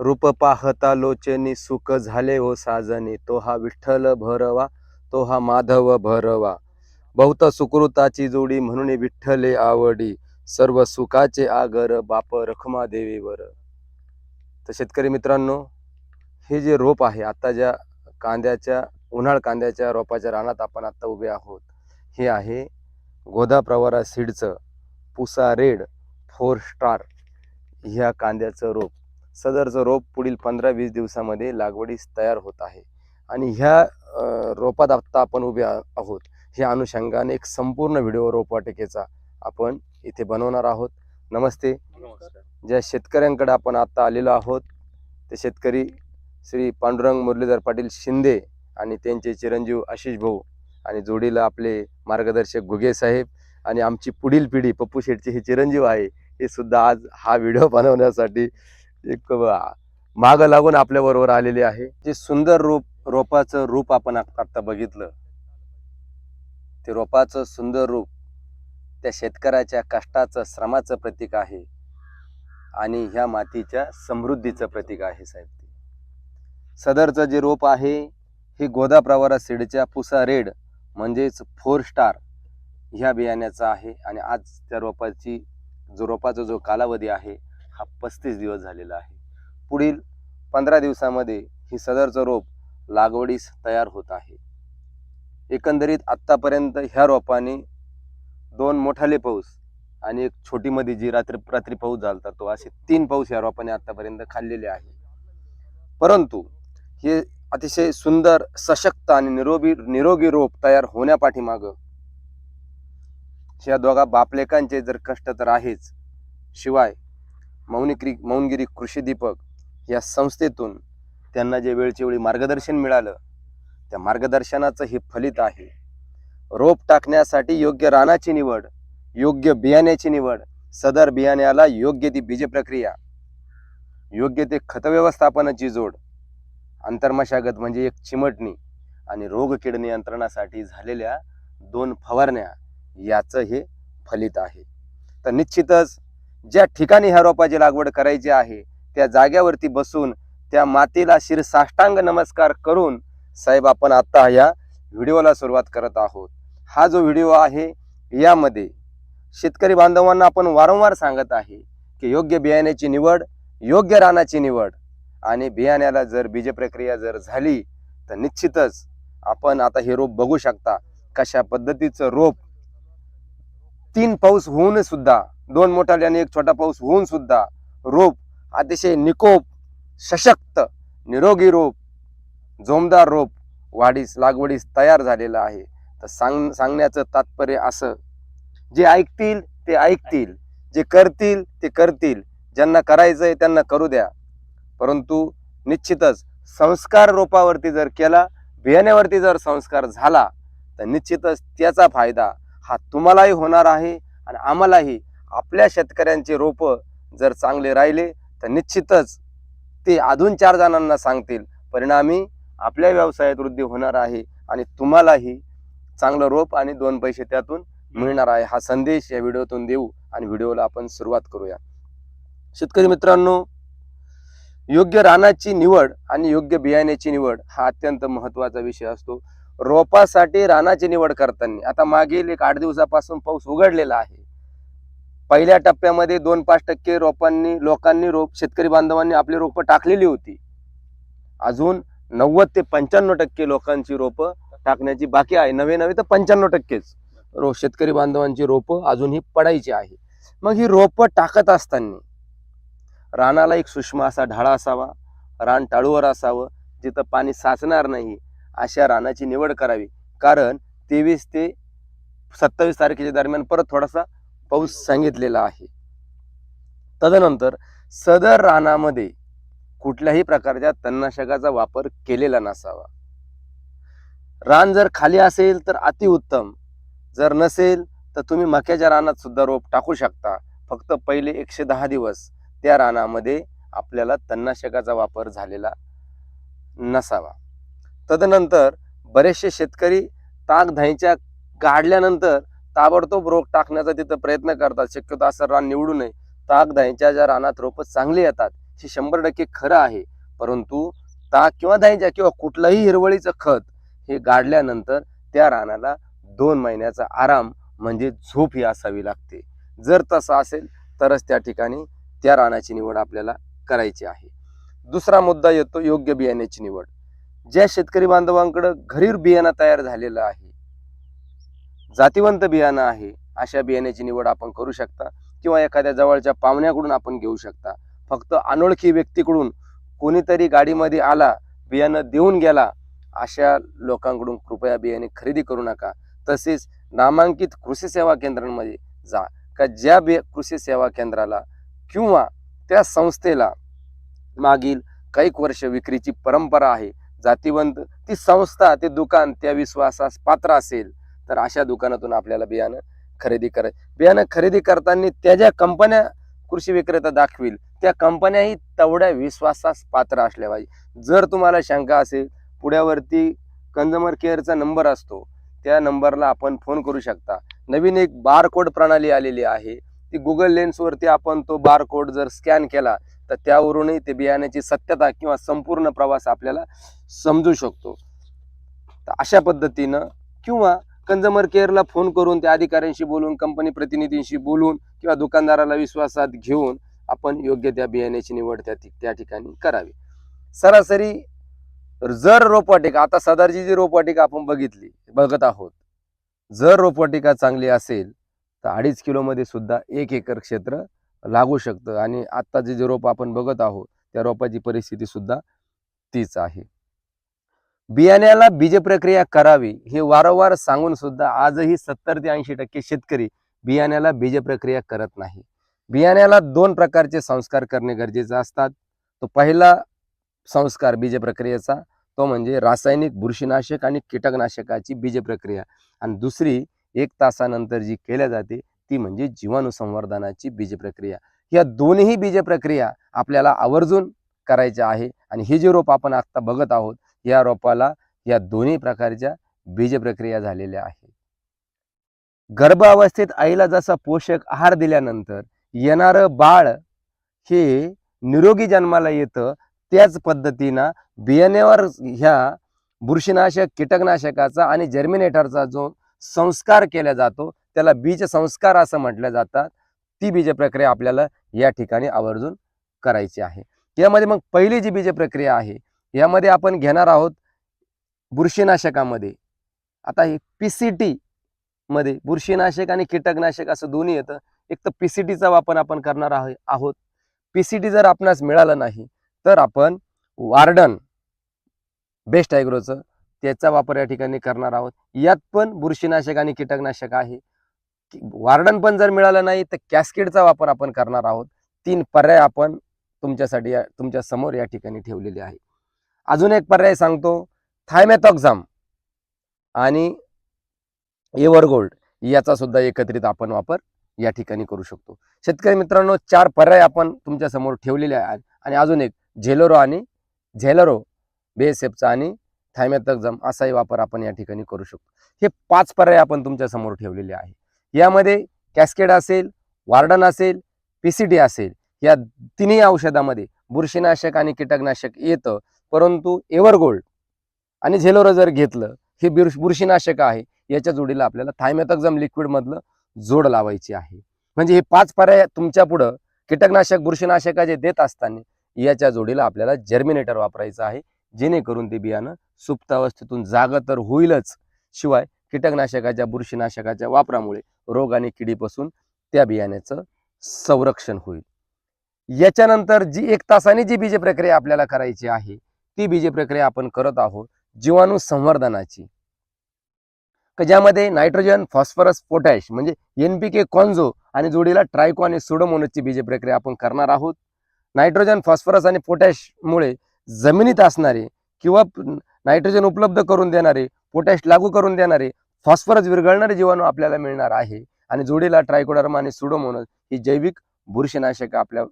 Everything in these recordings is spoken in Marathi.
रूप पाहता लोचनी सुख झाले हो साजनी. तो हा विठ्ठल भरवा तो हा माधव भरवा. बहुत सुकृताची जोडी म्हणून विठ्ठले आवडी. सर्व सुखाचे आगर बाप रखमा देवीवर. तर शेतकरी मित्रांनो हे जे रोप आहे आता ज्या कांद्याच्या उन्हाळ कांद्याच्या रोपाच्या रानात आपण आता उभे आहोत हे आहे गोदा प्रवारा सीडचं पुसा रेड फोर स्टार ह्या कांद्याचं रोप. सदरचं रोप पुढील पंधरा वीस दिवसामध्ये लागवडीस तयार होत आहे. आणि ह्या रोपात आत्ता आपण उभे आहोत. ह्या अनुषंगाने एक संपूर्ण व्हिडिओ रोपवाटिकेचा आपण इथे बनवणार आहोत. नमस्ते. ज्या शेतकऱ्यांकडे आपण आता आलेलो आहोत ते शेतकरी श्री पांडुरंग मुरलीधर पाटील शिंदे आणि त्यांचे चिरंजीव आशिष भाऊ आणि जोडीला आपले मार्गदर्शक घुगे साहेब आणि आमची पुढील पिढी पप्पू शेठचे हे चिरंजीव आहे हे सुद्धा आज हा व्हिडिओ बनवण्यासाठी एक माग लागून आपल्या बरोबर आलेले आहे. जे सुंदर रूप रोपाचं रूप आपण आत्ता बघितलं. ते रोपाचं सुंदर रूप त्या शेतकऱ्याच्या कष्टाचं श्रमाचं प्रतीक आहे. आणि ह्या मातीच्या समृद्धीचं प्रतीक आहे साहेब ते. सदरचं जे रोप आहे हे गोदा प्रवारा सीडच्या पुसा रेड म्हणजेच फोर स्टार ह्या बियाण्याचा आहे. आणि आज त्या रोपाची जो रोपाचा जो कालावधी आहे हा पस्तीस दिवस झालेला आहे. पुढील पंधरा दिवसामध्ये ही सदरचं रोप लागवडीस तयार होत आहे. एकंदरीत आत्तापर्यंत ह्या रोपाने दोन मोठाले पाऊस आणि एक छोटीमध्ये जी रात्री रात्री पाऊस झालता तो असे तीन पाऊस ह्या रोपाने आत्तापर्यंत खाल्लेले आहे. परंतु हे अतिशय सुंदर सशक्त आणि निरोगी निरोगी रोप तयार होण्यापाठीमागं ह्या दोघा बापलेकांचे जर कष्ट तर आहेच. शिवाय मौनिक्री मौनगिरी कृषी दीपक या संस्थेतून त्यांना जे वेळच्या वेळी मार्गदर्शन मिळालं त्या मार्गदर्शनाचं हे फलित आहे. रोप टाकण्यासाठी योग्य रानाची निवड योग्य बियाण्याची निवड सदर बियाण्याला योग्य ती बीज प्रक्रिया योग्य ते खत व्यवस्थापनाची जोड आंतरमशागत म्हणजे एक चिमटणी आणि रोग कीड नियंत्रणासाठी झालेल्या दोन फवारण्या याचं हे फलित आहे. तर निश्चितच ज्या ठिकाणी ह्या रोपाची लागवड करायची आहे त्या जाग्यावरती बसून त्या मातीला शिरसाष्टांग नमस्कार करून साहेब आपण आता या व्हिडिओला सुरुवात करत आहोत. हा जो व्हिडिओ आहे यामध्ये शेतकरी बांधवांना आपण वारंवार सांगत आहे की योग्य बियाण्याची निवड योग्य रानाची निवड आणि बियाण्याला जर बीज प्रक्रिया जर झाली तर निश्चितच आपण आता हे रोप बघू शकता कशा पद्धतीचं रोप तीन पाऊस होऊन सुद्धा दोन मोठाले आणि एक छोटा पाऊस होऊन सुद्धा रोप अतिशय निकोप सशक्त निरोगी रोप जोमदार रोप वाढीस लागवडीस तयार झालेलं आहे. तर सांग सांगण्याचं तात्पर्य असं जे ऐकतील ते ऐकतील जे करतील ते करतील ज्यांना करायचंय त्यांना करू द्या. परंतु निश्चितच संस्कार रोपावरती जर केला बियाण्यावरती जर संस्कार झाला तर निश्चितच त्याचा फायदा हा तुम्हालाही होणार आहे आणि आम्हालाही आपल्या शेतकऱ्यांचे रोपं जर चांगले राहिले तर निश्चितच ते अजून चार जणांना सांगतील परिणामी आपल्या व्यवसायात वृद्धी होणार आहे आणि तुम्हालाही चांगलं रोप आणि दोन पैसे त्यातून मिळणार आहे. हा संदेश या व्हिडिओतून देऊ आणि व्हिडिओला आपण सुरुवात करूया. शेतकरी मित्रांनो योग्य रानाची निवड आणि योग्य बियाण्याची निवड हा अत्यंत महत्त्वाचा विषय असतो. रोपासाठी रानाची निवड करताना आता मागील एक आठ दिवसापासून पाऊस उघडलेला आहे. पहिल्या टप्प्यामध्ये दोन पाच टक्के रोपांनी लोकांनी रोप शेतकरी बांधवांनी आपली रोपं टाकलेली होती. अजून नव्वद ते पंच्याण्णव टक्के लोकांची रोपं टाकण्याची बाकी आहे. नवे नवे तर पंच्याण्णव टक्केच. रो शेतकरी बांधवांची रोपं अजूनही पडायची आहे. मग ही रोपं टाकत असताना रानाला एक सूक्ष्म असा ढाळा असावा रान टाळूवर असावं जिथं पाणी साचणार नाही अशा रानाची निवड करावी. कारण तेवीस ते सत्तावीस तारखेच्या दरम्यान परत थोडासा पाऊस सांगितलेला आहे. तदनंतर सदर रानामध्ये कुठल्याही प्रकारच्या तणनाशकाचा वापर केलेला नसावा. रान जर खाली असेल तर अतिउत्तम जर नसेल तर तुम्ही मक्याच्या रानात सुद्धा रोप टाकू शकता. फक्त पहिले एकशे दहा दिवस त्या रानामध्ये आपल्याला तणनाशकाचा वापर झालेला नसावा. तदनंतर बरेचसे शेतकरी ताक धाईच्या काढल्यानंतर ताबडतोब रोग टाकण्याचा तिथं प्रयत्न करतात. शक्यतो असं रान निवडू नये. ताक दह्यांच्या ज्या रानात रोपं चांगली येतात हे शंभर टक्के खरं आहे. परंतु ताक किंवा दह्यांच्या किंवा कुठलंही हिरवळीचं खत हे गाडल्यानंतर त्या रानाला दोन महिन्याचा आराम म्हणजे झोप ही असावी लागते. जर तसं असेल तरच त्या ठिकाणी त्या रानाची निवड आपल्याला करायची आहे. दुसरा मुद्दा येतो योग्य बियाण्याची निवड. ज्या शेतकरी बांधवांकडं घरी बियाणं तयार झालेलं आहे जातीवंत बियाणं आहे अशा बियाण्याची निवड आपण करू शकता किंवा एखाद्या जवळच्या पाहुण्याकडून आपण घेऊ शकता. फक्त अनोळखी व्यक्तीकडून कोणीतरी गाडीमध्ये आला बियाणं देऊन गेला अशा लोकांकडून कृपया बियाणे खरेदी करू नका. तसेच नामांकित कृषी सेवा केंद्रांमध्ये जा का ज्या बे कृषी सेवा केंद्राला किंवा त्या संस्थेला मागील काही वर्ष विक्रीची परंपरा आहे जातीवंत ती संस्था ते दुकान त्या विश्वासास पात्र असेल. तर अशा दुकानातून आपल्याला बियाणं खरेदी कराय बियाणं खरेदी करताना त्या ज्या कंपन्या कृषी विक्रेता दाखवील त्या कंपन्याही तेवढ्या विश्वासास पात्र असल्या पाहिजे. जर तुम्हाला शंका असेल पुढ्यावरती कंझ्युमर केअरचा नंबर असतो त्या नंबरला आपण फोन करू शकता. नवीन एक बारकोड प्रणाली आलेली आहे ती गुगल लेन्सवरती आपण तो बारकोड जर स्कॅन केला तर त्यावरूनही ते बियाण्याची सत्यता किंवा संपूर्ण प्रवास आपल्याला समजू शकतो. तर अशा पद्धतीनं किंवा कंझ्युमर केअरला फोन करून त्या अधिकाऱ्यांशी बोलून कंपनी प्रतिनिधींशी बोलून किंवा दुकानदाराला विश्वासात घेऊन आपण योग्य त्या बियाण्याची निवड त्या त्या ठिकाणी करावी. सरासरी जर रोपवाटिका आता सदारची जी रोपवाटिका आपण बघितली बघत आहोत जर रोपवाटिका चांगली असेल तर अडीच किलोमध्ये सुद्धा एक एकर क्षेत्र लागू शकतं आणि आत्ताचे जे रोप आपण बघत आहोत त्या रोपाची परिस्थिती सुद्धा तीच आहे. बियाण्याला बीज प्रक्रिया करावी हे वारंवार सांगून सुद्धा आजही सत्तर ते ऐंशी टक्के शेतकरी बियाण्याला बीज प्रक्रिया करत नाही. बियाण्याला दोन प्रकारचे संस्कार करणे गरजेचे असतात. तो पहिला संस्कार बीज प्रक्रियेचा तो म्हणजे रासायनिक बुरशीनाशक आणि कीटकनाशकाची बीज प्रक्रिया आणि दुसरी एक तासानंतर जी केल्या जाते ती म्हणजे जीवाणू संवर्धनाची बीज प्रक्रिया या दोन्ही बीज प्रक्रिया आपल्याला आवर्जून करायच्या आहे आणि हे जे रोप आपण आत्ता बघत आहोत या रोपाला या दोन्ही प्रकारच्या बीज प्रक्रिया झालेल्या आहेत. गर्भावस्थेत आईला जसा पोषक आहार दिल्यानंतर येणारं बाळ हे निरोगी जन्माला येतं त्याच पद्धतीनं बियाण्यावर ह्या बुरशीनाशक कीटकनाशकाचा आणि जर्मिनेटरचा जो संस्कार केला जातो त्याला बीज संस्कार असं म्हटलं जातात. ती बीज प्रक्रिया आपल्याला या ठिकाणी आवर्जून करायची आहे. यामध्ये मग पहिली जी बीज प्रक्रिया आहे यामध्ये आपण घेणार आहोत बुरशीनाशकामध्ये. आता हे पी सी टीमध्ये बुरशीनाशक आणि कीटकनाशक असं दोन्ही येतं. एक तर पी सी टीचा वापर आपण करणार आहो आहोत. पी सी टी जर आपणास मिळालं नाही तर आपण वार्डन बेस्ट ॲग्रोचं त्याचा वापर या ठिकाणी करणार आहोत. यात पण बुरशीनाशक आणि कीटकनाशक आहे. वार्डन पण जर मिळालं नाही तर कॅस्केडचा वापर आपण करणार आहोत. तीन पर्याय आपण तुमच्यासाठी तुमच्यासमोर या ठिकाणी ठेवलेले आहे अजून एक पर्याय सांगतो. थायमॅथॉक्झाम आणि एवर गोल्ड याचा सुद्धा एकत्रित आपण वापर या ठिकाणी करू शकतो. शेतकरी मित्रांनो चार पर्याय आपण तुमच्यासमोर ठेवलेले आहेत. आणि अजून एक झेलोरो आणि झेलरो बेएसएफचा आणि थायमॅथॉक्झाम असाही वापर आपण या ठिकाणी करू शकतो. हे पाच पर्याय आपण तुमच्यासमोर ठेवलेले आहे. यामध्ये कॅस्केड असेल वार्डन असेल पीसीडी असेल या तिन्ही औषधामध्ये बुरशीनाशक आणि कीटकनाशक येतं. परंतु एव्हरगोल्ड आणि झेलोरो जर घेतलं हे बिर- बुरशीनाशक आहे याच्या जोडीला आपल्याला थायमॅथॉक्झम लिक्विडमधलं जोड लावायची आहे. म्हणजे हे पाच पर्याय तुमच्या पुढं कीटकनाशक बुरशीनाशकाचे देत असताना याच्या जोडीला आपल्याला जर्मिनेटर वापरायचं आहे जेणेकरून ते बियाणं सुप्त अवस्थेतून जागं तर होईलच. शिवाय कीटकनाशकाच्या बुरशीनाशकाच्या वापरामुळे रोग आणि किडीपासून त्या बियाण्याचं संरक्षण होईल. याच्यानंतर जी एक तासाने जी बीज प्रक्रिया आपल्याला करायची आहे ती बीज प्रक्रिया आपण करत आहोत जीवाणू संवर्धनाची. का ज्यामध्ये नायट्रोजन फॉस्फरस पोटॅश म्हणजे एन पी के कॉन्झो आणि जोडीला ट्रायको आणि सुडोमोनसची बीज प्रक्रिया आपण करणार आहोत. नायट्रोजन फॉस्फरस आणि पोटॅशमुळे जमिनीत असणारे किंवा नायट्रोजन उपलब्ध करून देणारे पोटॅश लागू करून देणारे फॉस्फरस विरघळणारे जीवाणू आपल्याला मिळणार आहे आणि जोडीला ट्रायकोडर्मा आणि सुडोमोनस ही जैविक बुरशीनाशक आपल्या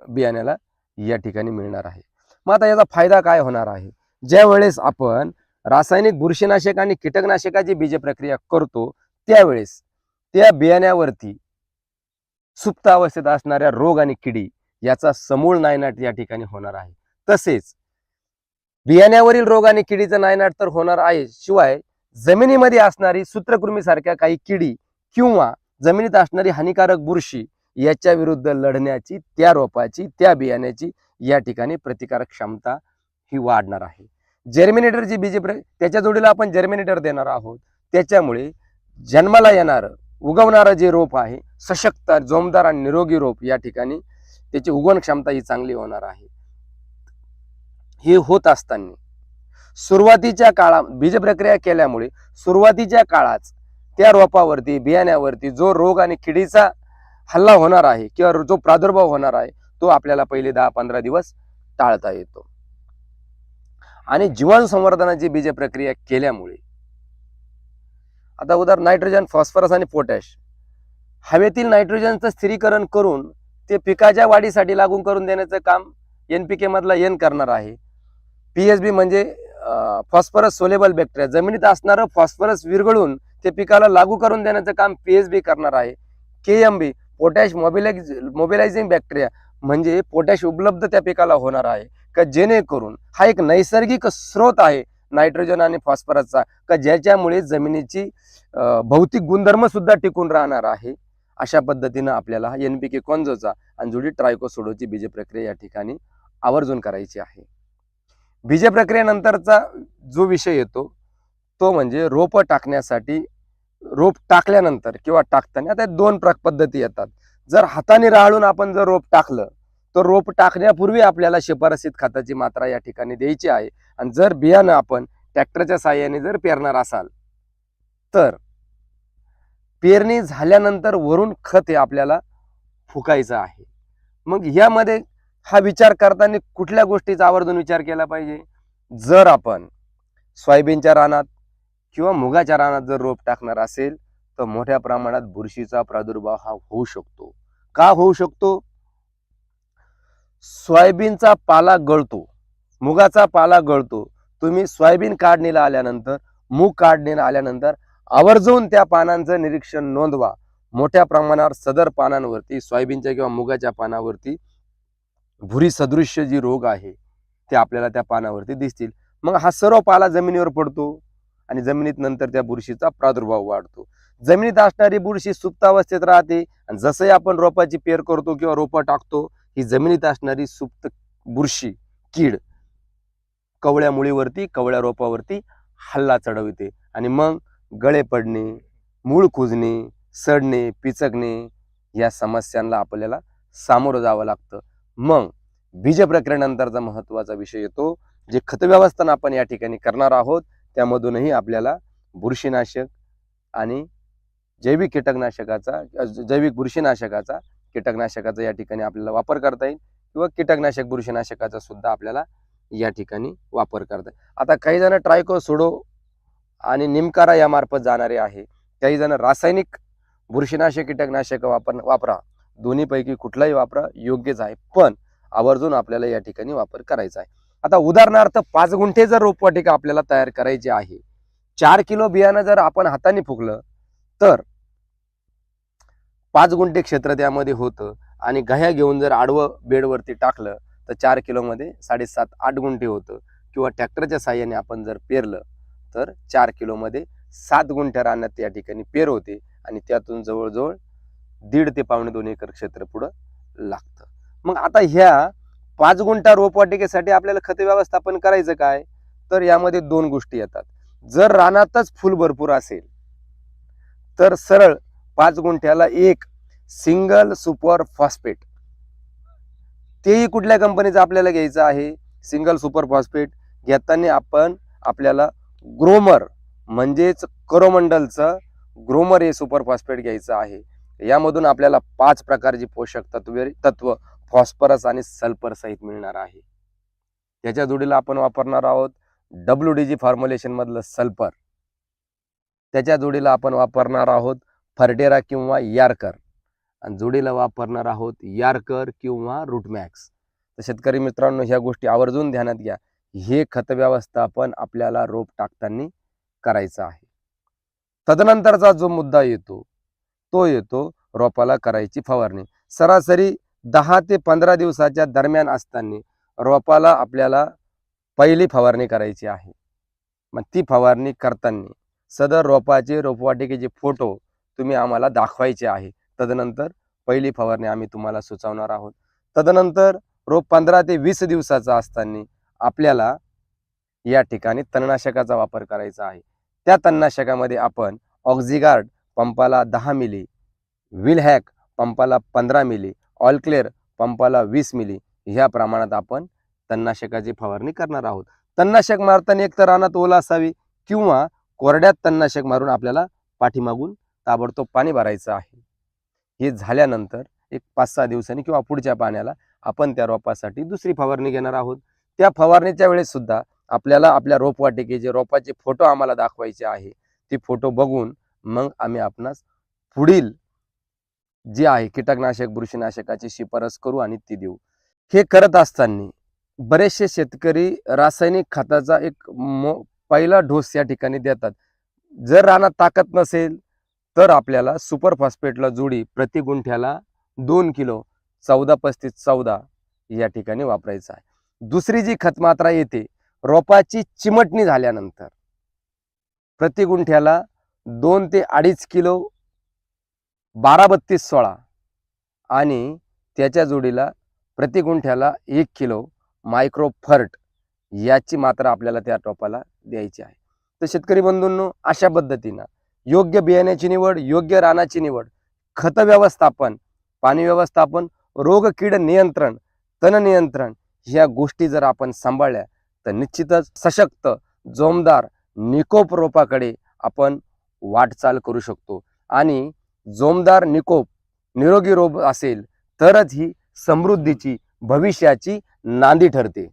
बियाण्याला या ठिकाणी मिळणार आहे. मग आता याचा फायदा काय होणार आहे? ज्या वेळेस आपण रासायनिक बुरशीनाशक आणि कीटकनाशकाची बीज प्रक्रिया करतो त्यावेळेस त्या बियाण्यावरती सुप्त अवस्थेत असणाऱ्या रोग आणि किडी याचा समूळ नायनाट या ठिकाणी होणार आहे. तसेच बियाण्यावरील रोग आणि किडीचं नायनाट तर होणार आहे. शिवाय जमिनीमध्ये असणारी सूत्रकृमीसारख्या काही किडी किंवा जमिनीत असणारी हानिकारक बुरशी याच्या विरुद्ध लढण्याची त्या रोपाची त्या बियाण्याची या ठिकाणी प्रतिकारक क्षमता ही वाढणार आहे. जर्मिनेटर जी बीजे प्र- त्याच्या जोडीला आपण जर्मिनेटर देणार आहोत. त्याच्यामुळे जन्माला येणारं उगवणारं जे रोप आहे सशक्त जोमदार आणि निरोगी रोप या ठिकाणी त्याची उगवण क्षमता ही चांगली होणार आहे. हे होत असताना सुरुवातीच्या काळा बीज प्रक्रिया केल्यामुळे सुरुवातीच्या काळात त्या रोपावरती बियाण्यावरती जो रोग आणि किडीचा हल्ला होणार आहे किंवा जो प्रादुर्भाव होणार आहे तो आपल्याला पहिले दहा पंधरा दिवस टाळता येतो. आणि जीवन संवर्धनाची बीज प्रक्रिया केल्यामुळे आता उदाहरण नायट्रोजन फॉस्फरस आणि पोटॅश. हवेतील नायट्रोजनचं स्थिरीकरण करून ते पिकाच्या वाढीसाठी लागू करून देण्याचं काम एन पी के मधला एन करणार आहे. पी एस बी म्हणजे फॉस्फरस सोलेबल बॅक्टेरिया. जमिनीत असणारं फॉस्फरस विरघळून ते पिकाला लागू करून देण्याचं काम पी एस बी करणार आहे. K M B potash mobilise mobilising bacteria म्हणजे पोटॅश उपलब्ध त्या पिकाला होणार आहे. का जेणेकरून हा एक नैसर्गिक स्रोत आहे नायट्रोजन आणि फॉस्फरसचा. का ज्याच्यामुळे जमिनीची भौतिक गुणधर्म सुद्धा टिकून राहणार आहे. अशा पद्धतीनं आपल्याला एन पी के कॉन्झोचा आणि जुडी ट्रायकोसोडोची बीज प्रक्रिया या ठिकाणी आवर्जून करायची आहे. बीज प्रक्रियेनंतरचा जो विषय येतो तो म्हणजे रोप टाकण्यासाठी रोप टाकल्यानंतर किंवा टाकताना आता दोन प्र पद्धती येतात. जर हाताने राळून आपण जर रोप टाकलं तर रोप टाकण्यापूर्वी आपल्याला शिफारसीत खताची मात्रा या ठिकाणी द्यायची आहे. आणि जर बियाणं आपण ट्रॅक्टरच्या साह्याने जर पेरणार असाल तर पेरणी झाल्यानंतर वरून खत हे आपल्याला फुकायचं आहे. मग यामध्ये हा विचार करताना कुठल्या गोष्टीचा आवर्जून विचार केला पाहिजे? जर आपण सोयाबीनच्या रानात किंवा मुगाच्या रानात जर रोप टाकणार असेल तर मोठ्या प्रमाणात बुरशीचा प्रादुर्भाव हा होऊ शकतो. का होऊ शकतो? सोयाबीनचा पाला गळतो. मुगाचा पाला गळतो. तुम्ही सोयाबीन काढणीला आल्यानंतर मूग काढणीला आल्यानंतर आवर्जून त्या पानांचं निरीक्षण नोंदवा. मोठ्या प्रमाणावर सदर पानांवरती सोयाबीनच्या किंवा मुगाच्या पानावरती भुरी सदृश्य जी रोग आहे ते आपल्याला त्या पानावरती दिसतील. मग हा सर्व पाला जमिनीवर पडतो. आणि जमिनीत नंतर त्या बुरशीचा प्रादुर्भाव वाढतो. जमिनीत असणारी बुरशी सुप्तावस्थेत राहते आणि जसंही आपण रोपाची पेर करतो किंवा रोपं टाकतो ही जमिनीत असणारी सुप्त बुरशी कीड कवळ्या मुळीवरती कवळ्या रोपावरती हल्ला चढवते. आणि मग गळे पडणे मूळ कुजणे सडणे पिचकणे या समस्यांना आपल्याला सामोरं जावं लागतं. मग बीज प्रक्रियेनंतरचा महत्त्वाचा विषय येतो जे खत व्यवस्थान आपण या ठिकाणी करणार आहोत त्यामधूनही आपल्याला बुरशीनाशक आणि जैविक कीटकनाशकाचा जैविक बुरशीनाशकाचा कीटकनाशकाचा या ठिकाणी आपल्याला वापर करता येईल किंवा कीटकनाशक बुरशीनाशकाचा सुद्धा आपल्याला या ठिकाणी वापर करता येईल. आता काही जण ट्रायको सोडो आणि निमकारा यामार्फत जाणारे आहे. काही जण रासायनिक बुरशीनाशक कीटकनाशक वापर वापरा. दोन्हीपैकी कुठलाही वापरा योग्यच आहे. पण आवर्जून आपल्याला या ठिकाणी वापर करायचा आहे. आता उदाहरणार्थ पाच गुंठे जर रोपवाटिका आपल्याला तयार करायची आहे चार किलो बियाणं जर आपण हाताने फुकलं तर पाच गुंठे क्षेत्र त्यामध्ये होतं आणि गह्या घेऊन जर आडवं बेडवरती टाकलं तर चार किलोमध्ये साडेसात आठ गुंठे होतं. किंवा ट्रॅक्टरच्या साह्याने आपण जर पेरलं तर चार किलोमध्ये सात गुंठ्या रानात या ठिकाणी पेर होते आणि त्यातून जवळजवळ दीड ते पावणे दोन एकर क्षेत्र पुढं लागतं. मग आता ह्या पाच गुंठा रोपवाटिकेसाठी आपल्याला खत व्यवस्थापन करायचं काय? तर यामध्ये दोन गोष्टी येतात. जर रानातच फुल भरपूर असेल तर सरळ पाच गुंठ्याला एक सिंगल सुपर फॉस्फेट. तेही कुठल्या कंपनीचं आपल्याला घ्यायचं आहे? सिंगल सुपर फॉस्फेट घेताना आपण आपल्याला ग्रोमर म्हणजेच करोमंडलचं ग्रोमर हे सुपर फॉस्फेट घ्यायचं आहे. यामधून आपल्याला पाच प्रकारची पोषक तत्वे तत्व फॉस्फरस आणि सल्फर सहित मिळणार आहे. याच्या जोडीला आपण वापरणार आहोत डब्ल्यू डी जी फॉर्म्युलेशन मधलं सल्फर. त्याच्या जोडीला आपण वापरणार आहोत फर्टेरा किंवा यारकर. आणि जोडीला वापरणार आहोत यारकर किंवा रूटमॅक्स. तर शेतकरी मित्रांनो ह्या गोष्टी आवर्जून ध्यानात घ्या. हे खत व्यवस्थापन आपल्याला रोप टाकताना करायचं आहे. तदनंतरचा जो मुद्दा येतो तो येतो रोपाला करायची फवारणी. सरासरी दहा ते पंधरा दिवसाच्या दरम्यान असताना रोपाला आपल्याला पहिली फवारणी करायची आहे. मग ती फवारणी करताना सदर रोपाचे रोपवाटिकेचे फोटो तुम्ही आम्हाला दाखवायचे आहे. तदनंतर पहिली फवारणी आम्ही तुम्हाला सुचवणार आहोत. तदनंतर रोप पंधरा ते वीस दिवसाचा असताना आपल्याला या ठिकाणी तणनाशकाचा वापर करायचा आहे. त्या तणनाशकामध्ये आपण ऑक्झिगार्ड पंपाला दहा मिली विलहॅक पंपाला पंधरा मिली ऑलक्लेअर पंपाला वीस मिली. ह्या प्रमाणात आपण तणनाशकाची फवारणी करणार आहोत. तणनाशक मारताना एक तर रानात ओला असावी किंवा कोरड्यात तणनाशक मारून आपल्याला पाठीमागून ताबडतोब पाणी भरायचं आहे. हे झाल्यानंतर एक पाच सहा दिवसांनी किंवा पुढच्या पाण्याला आपण त्या रोपासाठी दुसरी फवारणी घेणार आहोत. त्या फवारणीच्या वेळेस सुद्धा आपल्याला आपल्या रोपवाटिकेचे रोपाचे फोटो आम्हाला दाखवायचे आहे. ते फोटो बघून मग आम्ही आपणास पुढील जी आहे कीटकनाशक बुरशीनाशकाची शिफारस करू आणि ती देऊ. हे करत असताना बरेचसे शेतकरी रासायनिक खताचा एक मो पहिला डोस या ठिकाणी देतात. जर रानात ताकद नसेल तर आपल्याला सुपर फॉस्फेटला जोडी प्रति गुंठ्याला दोन किलो चौदा पस्तीस चौदा या ठिकाणी वापरायचं आहे. दुसरी जी खत मात्रा येते रोपाची चिमटणी झाल्यानंतर. प्रति गुंठ्याला दोन ते अडीच किलो बारा बत्तीस सोळा आणि त्याच्या जोडीला प्रति गुंठ्याला एक किलो मायक्रोफर्ट याची मात्रा आपल्याला त्या टोपाला द्यायची आहे. तर शेतकरी बंधूंनो अशा पद्धतीनं योग्य बियाण्याची निवड योग्य रानाची निवड खत व्यवस्थापन पाणी व्यवस्थापन रोग कीड नियंत्रण तण नियंत्रण ह्या गोष्टी जर आपण सांभाळल्या तर निश्चितच सशक्त जोमदार निकोप रोपाकडे आपण वाटचाल करू शकतो. आणि जोमदार निकोप निरोगी रोप असेल तरच ही समृद्धीची भविष्याची नांदी ठरते.